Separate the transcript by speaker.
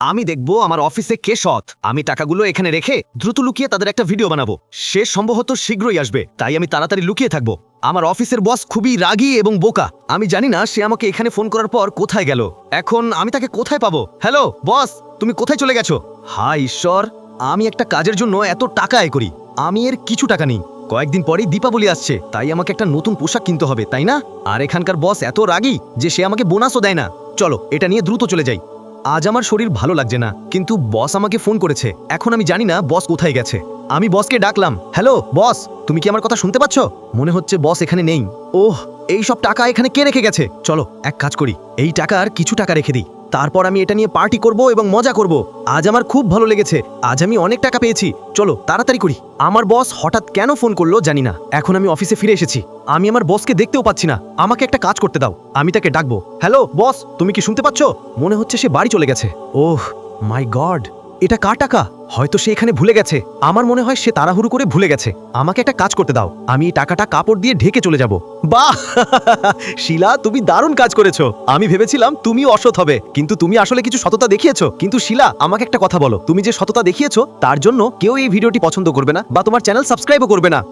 Speaker 1: আমি দেখব আমার অফিসে কে সৎ। আমি টাকাগুলো এখানে রেখে দ্রুত লুকিয়ে তাদের একটা ভিডিও বানাবো। সে সম্ভবত শীঘ্রই আসবে, তাই আমি তাড়াতাড়ি লুকিয়ে থাকব। আমার অফিসের বস খুবই রাগী এবং বোকা। আমি জানি না সে আমাকে এখানে ফোন করার পর কোথায় গেল। এখন আমি তাকে কোথায় পাবো? হ্যালো, বস, তুমি কোথায় চলে গেছো? হাই ঈশ্বর, আমি একটা কাজের জন্য এত টাকা আয় করি। আমি এর কিছু টাকা নেই। কয়েকদিন পরেই দীপাবলি আসছে, তাই আমাকে একটা নতুন পোশাক কিনতে হবে, তাই না? আর এখানকার বস এত রাগী যে সে আমাকে বোনাসও দেয় না। চলো, এটা নিয়ে দ্রুত চলে যাই। আজ আমার শরীর ভালো লাগছে না, কিন্তু বস আমাকে ফোন করেছে। এখন আমি জানি না বস কোথায় গেছে। আমি বসকে ডাকলাম, হ্যালো, বস, তুমি কি আমার কথা শুনতে পাচ্ছ? মনে হচ্ছে বস এখানে নেই। ওহ এই সব টাকা এখানে কে রেখে গেছে? চলো, এক কাজ করি। এই টাকার কিছু টাকা রেখে দিই। তারপর আমি এটা নিয়ে পার্টি করব এবং মজা করব। আজ আমার খুব ভালো লেগেছে। আজ আমি অনেক টাকা পেয়েছি। চলো, তাড়াতাড়ি করি। আমার বস হঠাৎ কেন ফোন করল জানি না। এখন আমি অফিসে ফিরে এসেছি। আমি আমার বসকে দেখতেও পাচ্ছি না। আমাকে একটা কাজ করতে দাও। আমি তাকে ডাকবো। হ্যালো বস তুমি কি শুনতে পাচ্ছ? মনে হচ্ছে সে বাড়ি চলে গেছে। ওহ মাই গড এটা কার টাকা? হয়তো সে এখানে ভুলে গেছে। আমার মনে হয় সে তাড়াহুড়ো করে ভুলে গেছে। আমাকে একটা কাজ করতে দাও। আমি এই টাকাটা কাপড় দিয়ে ঢেকে চলে যাব। বাহ! শিলা, তুমি দারুণ কাজ করেছ। আমি ভেবেছিলাম তুমি অসৎ হবে। কিন্তু তুমি আসলে কিছু সততা দেখিয়েছো। কিন্তু শিলা, আমাকে একটা কথা বলো। তুমি যে সততা দেখিয়েছো, তার জন্য কেউ এই ভিডিওটি পছন্দ করবে না বা তোমার চ্যানেল সাবস্ক্রাইবও করবে না।